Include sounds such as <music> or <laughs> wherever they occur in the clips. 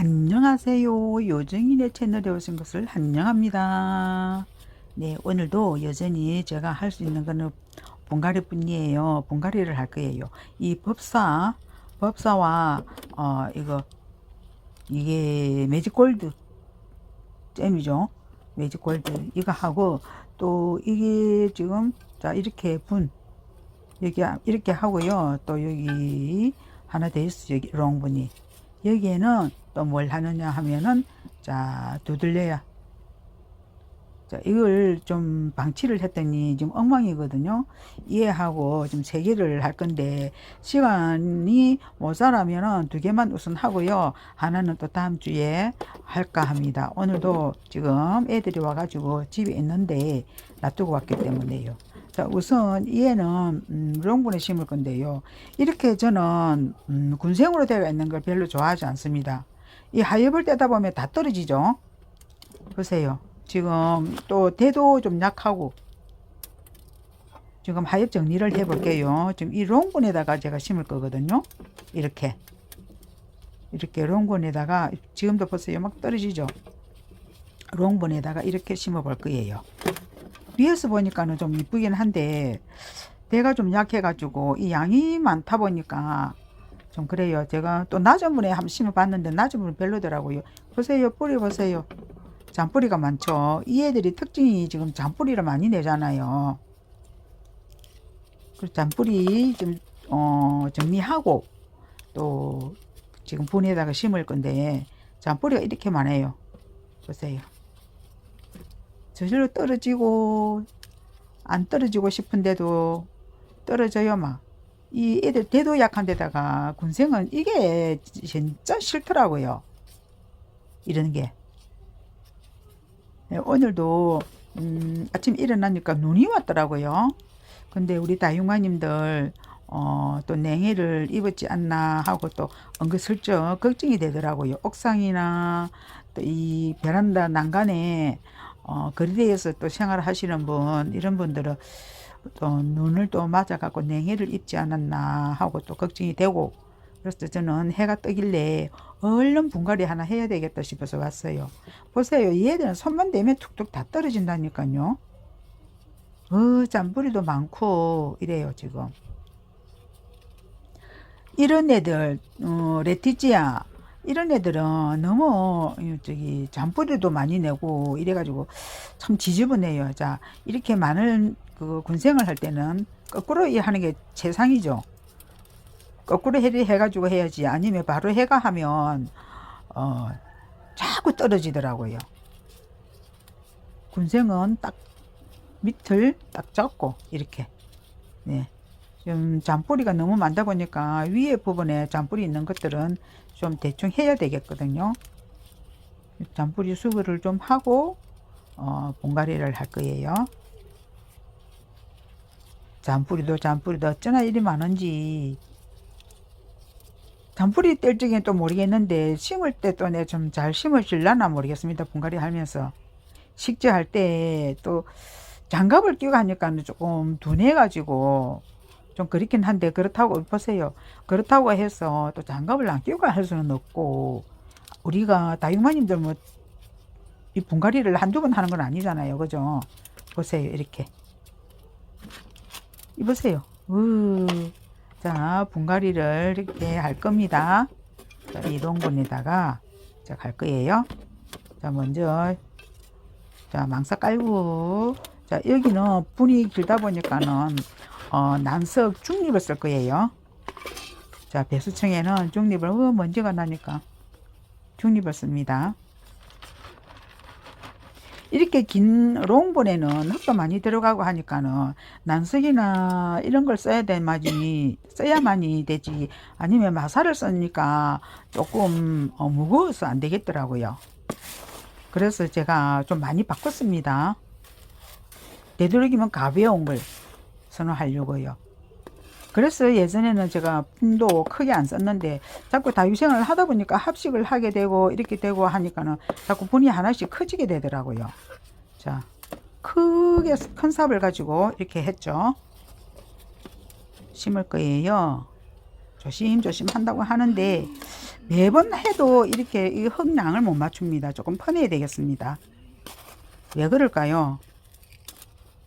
안녕하세요. 요정이네 채널에 오신 것을 환영합니다. 네, 오늘도 여전히 제가 할 수 있는 거는 봉가리 뿐이에요. 봉가리를 할 거예요. 이 법사, 법사와, 어, 이거, 이게 매직골드 잼이죠. 매직골드. 이거 하고, 또 이게 지금, 자, 이렇게 분. 여기, 이렇게 하고요. 또 여기 하나 더 있어. 여기 롱분이. 여기에는 또 뭘 하느냐 하면은 자 두들려야. 자 이걸 좀 방치를 했더니 지금 엉망이거든요. 이해하고 좀세 개를 할 건데 시간이 모자라면은 두 개만 우선 하고요. 하나는 또 다음 주에 할까 합니다. 오늘도 지금 애들이 와 가지고 집에 있는데 놔두고 왔기 때문에요. 자, 우선 얘는 음, 롱분에 심을 건데요. 이렇게 저는 음, 군생으로 되어 있는 걸 별로 좋아하지 않습니다. 이 하엽을 떼다 보면 다 떨어지죠. 보세요. 지금 또 대도 좀 약하고 지금 하엽 정리를 해 볼게요. 지금 이 롱분에다가 제가 심을 거거든요. 이렇게 이렇게 롱분에다가 지금도 보세요. 막 떨어지죠. 롱분에다가 이렇게 심어 볼 거예요. 위에서 보니까는 좀 이쁘긴 한데 내가 좀 약해 가지고 이 양이 많다 보니까 좀 그래요. 제가 또 낮은 분에 한번 심어봤는데 낮은 분은 별로더라고요. 보세요. 뿌리 보세요. 잔뿌리가 많죠. 이 애들이 특징이 지금 잔뿌리를 많이 내잖아요. 그 잔뿌리 좀 어, 정리하고 또 지금 분에다가 심을 건데 잔뿌리가 이렇게 많아요. 보세요. 저절로 떨어지고 안 떨어지고 싶은데도 떨어져요 막. 이 애들 대도 약한 데다가 군생은 이게 진짜 싫더라고요. 이런 게. 네, 오늘도 음, 아침 일어나니까 눈이 왔더라고요. 근데 우리 다육마님들 어, 또 냉해를 입었지 않나 하고 또 은근슬쩍 걱정이 되더라고요. 옥상이나 또 이 베란다 난간에 어, 거리대에서 또 생활하시는 분 이런 분들은 또 눈을 또 맞아갖고 냉해를 입지 않았나 하고 또 걱정이 되고 그래서 저는 해가 뜨길래 얼른 분갈이 하나 해야 되겠다 싶어서 왔어요. 보세요. 얘들은 손만 대면 툭툭 다 떨어진다니까요. 어, 짬뿌리도 많고 이래요 지금. 이런 애들 어, 레티지아 이런 애들은 너무 저기 잔뿌리도 많이 내고 이래가지고 참 지저분해요. 자 이렇게 많은 그 군생을 할 때는 거꾸로 하는 게 최상이죠. 거꾸로 해가지고 해야지 아니면 바로 해가 하면 어 자꾸 떨어지더라고요. 군생은 딱 밑을 딱 잡고 이렇게 네. 좀 잔뿌리가 너무 많다 보니까 위에 부분에 잔뿌리 있는 것들은 좀 대충 해야 되겠거든요. 잔뿌리 수거를 좀 하고 어, 봉가리를 할 거예요. 잔뿌리도 잔뿌리도 어쩌나 이리 많은지 잔뿌리 뗄 적엔 또 모르겠는데 심을 때 또 내 좀 잘 심을질라나 모르겠습니다. 봉가리 하면서 식재할 때 또 장갑을 끼고 하니까 조금 둔해 가지고 좀 그렇긴 한데 그렇다고 보세요. 그렇다고 해서 또 장갑을 안 끼고 할 수는 없고 우리가 다육마님들 뭐 이 분갈이를 한두 번 하는 건 아니잖아요. 그죠? 보세요. 이렇게. 이보세요. 으. 자, 분갈이를 이렇게 할 겁니다. 자, 이 동분에다가 자, 갈 거예요. 자, 먼저 자, 망사 깔고 자, 여기는 분이 길다 보니까는 어, 난석 중립을 쓸 거예요. 자, 배수청에는 중립을, 어, 먼지가 나니까 중립을 씁니다. 이렇게 긴 롱본에는 흙도 많이 들어가고 하니까는 난석이나 이런 걸 써야 되만이 써야만이 되지 아니면 마사를 쓰니까 조금 어, 무거워서 안 되겠더라고요. 그래서 제가 좀 많이 바꿨습니다. 되도록이면 가벼운 걸 선호하려고요. 그래서 예전에는 제가 품도 크게 안 썼는데 자꾸 다육생을 하다 보니까 합식을 하게 되고 이렇게 되고 하니까는 자꾸 분이 하나씩 커지게 되더라고요. 자, 크게 큰 삽을 가지고 이렇게 했죠. 심을 거예요. 조심조심 한다고 하는데 매번 해도 이렇게 이 흙량을 못 맞춥니다. 조금 퍼내야 되겠습니다. 왜 그럴까요?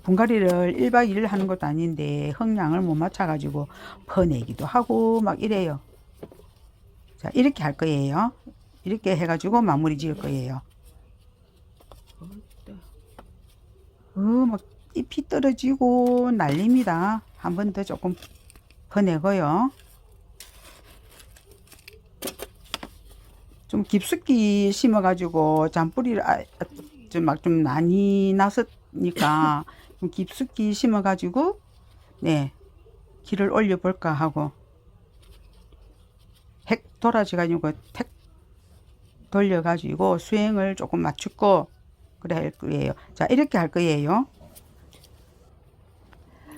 분갈이를 1박 2일 하는 것도 아닌데 흙량을 못 맞춰가지고 퍼내기도 하고 막 이래요. 자, 이렇게 할 거예요. 이렇게 해가지고 마무리 지을 거예요. 어, 막 잎이 떨어지고 난립니다. 한 번 더 조금 퍼내고요. 좀 깊숙이 심어가지고 잔뿌리를 아, 좀막좀 많이 났으니까 <laughs> 좀 깊숙이 심어가지고 네 길을 올려볼까 하고 핵 돌아지가지고 택 돌려가지고 수행을 조금 맞추고 그래 할 거예요. 자 이렇게 할 거예요.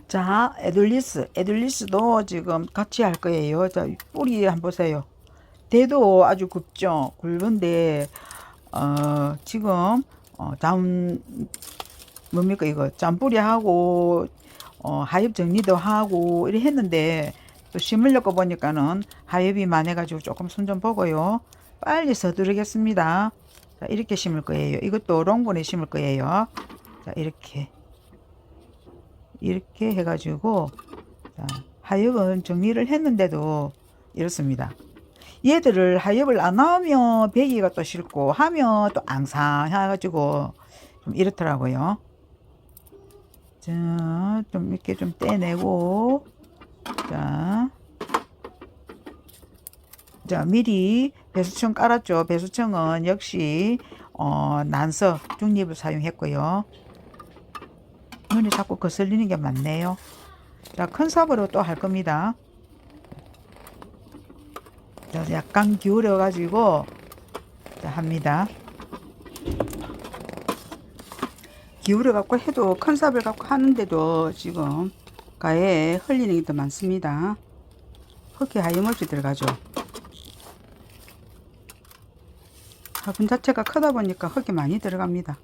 자 에둘리스 에둘리스도 지금 같이 할 거예요. 자 뿌리 한번 보세요. 대도 아주 굵죠. 굵은데 어 지금 어 다음 뭡니까 이거 짬뿌리 하고 어 하엽 정리도 하고 이래 했는데 또 심으려고 보니까는 하엽이 많아가지고 조금 손 좀 보고요. 빨리 서두르겠습니다. 자, 이렇게 심을 거예요. 이것도 롱분에 심을 거예요. 자, 이렇게. 이렇게 해가지고, 자, 하엽은 정리를 했는데도 이렇습니다. 얘들을 하엽을 안 하면 배기가 또 싫고 하면 또 앙상해가지고 좀 이렇더라고요. 자, 좀 이렇게 좀 떼내고, 자, 자, 미리 배수청 깔았죠. 배수청은 역시 어, 난서 중립을 사용했고요. 눈이 자꾸 거슬리는 게 많네요. 자, 큰 삽으로 또 할 겁니다. 자, 약간 기울여 가지고 자, 합니다. 기울여 갖고 해도 큰 삽을 갖고 하는데도 지금 가에 흘리는 게 더 많습니다. 흙이 하염없이 들어가죠. 화분 자체가 크다 보니까 흙이 많이 들어갑니다.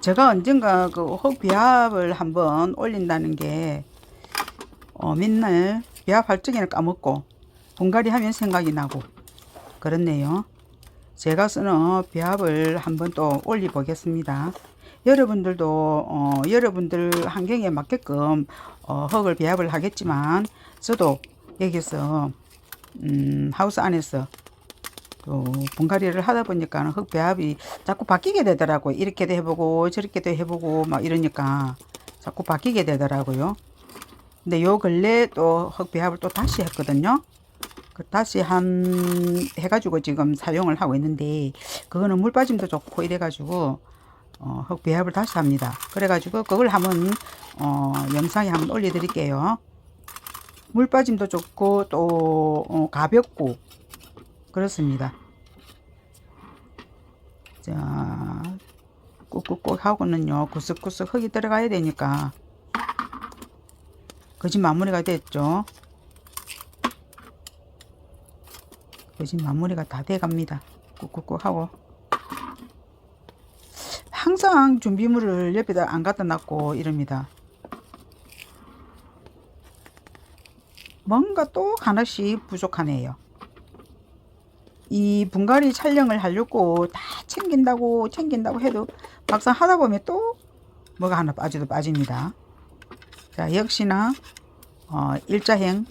제가 언젠가 그 흙 비압을 한번 올린다는 게 어, 맨날 비압 할 적에는 까먹고 분갈이 하면 생각이 나고 그렇네요. 제가 쓰는 비압을 한번 또 올려 보겠습니다. 여러분들도 어, 여러분들 환경에 맞게끔 어, 흙을 비압을 하겠지만 저도 여기서 음, 하우스 안에서 또 분갈이를 하다 보니까 흙 배합이 자꾸 바뀌게 되더라고요. 이렇게도 해보고 저렇게도 해보고 막 이러니까 자꾸 바뀌게 되더라고요. 근데 요 근래 또 흙 배합을 또 다시 했거든요. 그 다시 한 해가지고 지금 사용을 하고 있는데 그거는 물 빠짐도 좋고 이래가지고 어, 흙 배합을 다시 합니다. 그래가지고 그걸 한번 어, 영상에 한번 올려드릴게요. 물 빠짐도 좋고 또 어, 가볍고 그렇습니다. 자, 꾹꾹꾹 하고는요, 구석구석 흙이 들어가야 되니까. 거짓 마무리가 됐죠. 거짓 마무리가 다 돼갑니다. 꾹꾹꾹 하고. 항상 준비물을 옆에다 안 갖다 놨고 이럽니다. 뭔가 또 하나씩 부족하네요. 이 분갈이 촬영을 하려고 다 챙긴다고 챙긴다고 해도 막상 하다 보면 또 뭐가 하나 빠져도 빠집니다. 자 역시나 어, 일자행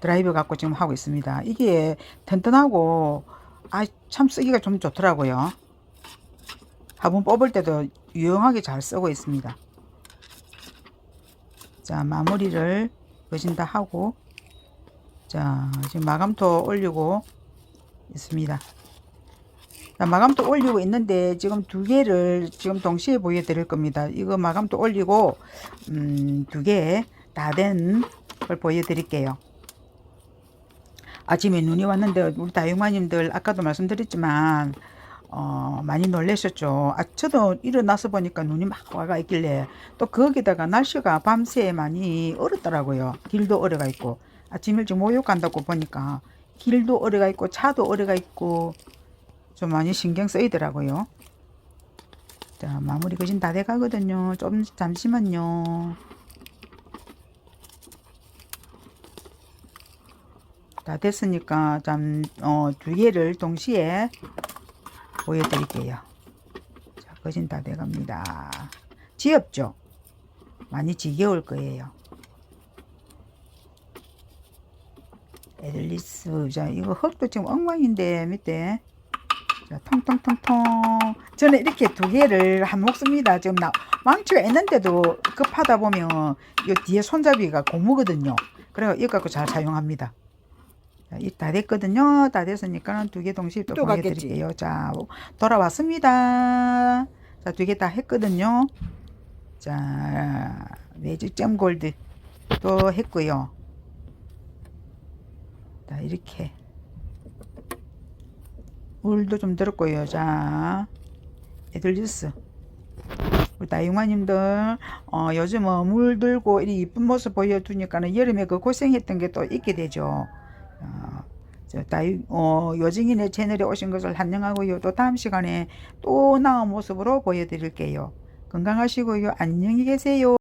드라이브 갖고 지금 하고 있습니다. 이게 튼튼하고 아 참 쓰기가 좀 좋더라고요. 화분 뽑을 때도 유용하게 잘 쓰고 있습니다. 자 마무리를 거진다 하고 자 지금 마감토 올리고 있습니다. 자, 마감도 올리고 있는데 지금 두 개를 지금 동시에 보여드릴 겁니다. 이거 마감도 올리고 음, 두 개 다 된 걸 보여드릴게요. 아침에 눈이 왔는데 우리 다육마님들 아까도 말씀드렸지만 어, 많이 놀라셨죠. 아, 저도 일어나서 보니까 눈이 막 와가 있길래 또 거기다가 날씨가 밤새 많이 얼었더라고요. 길도 얼어가 있고 아침 일찍 목욕 간다고 보니까 길도 오래가 있고 차도 오래가 있고 좀 많이 신경 쓰이더라고요. 자 마무리 거진 다 돼가거든요. 좀 잠시만요. 다 됐으니까 참, 어, 두 개를 동시에 보여드릴게요. 자, 거진 다 돼갑니다. 지엽죠? 많이 지겨울 거예요. 에들리스. 자, 이거 흙도 지금 엉망인데, 밑에. 자, 통통통통. 저는 이렇게 두 개를 한 먹습니다. 지금 나, 망치가 있는데도 급하다 보면, 이 뒤에 손잡이가 고무거든요. 그래서 이거 갖고 잘 사용합니다. 자, 이다 됐거든요. 다 됐으니까 두 개 동시에 또 또 보여드릴게요. 자, 돌아왔습니다. 자, 두 개 다 했거든요. 자, 매직점 골드 또 했고요. 자, 이렇게. 물도 좀 들었고요. 자, 애들 주스. 우리 다용화님들, 어, 요즘은 물 들고 이 이쁜 모습 보여주니까는 여름에 그 고생했던 게 또 있게 되죠. 다이, 어, 요정이네 채널에 오신 것을 환영하고요. 또 다음 시간에 또 나은 모습으로 보여드릴게요. 건강하시고요. 안녕히 계세요.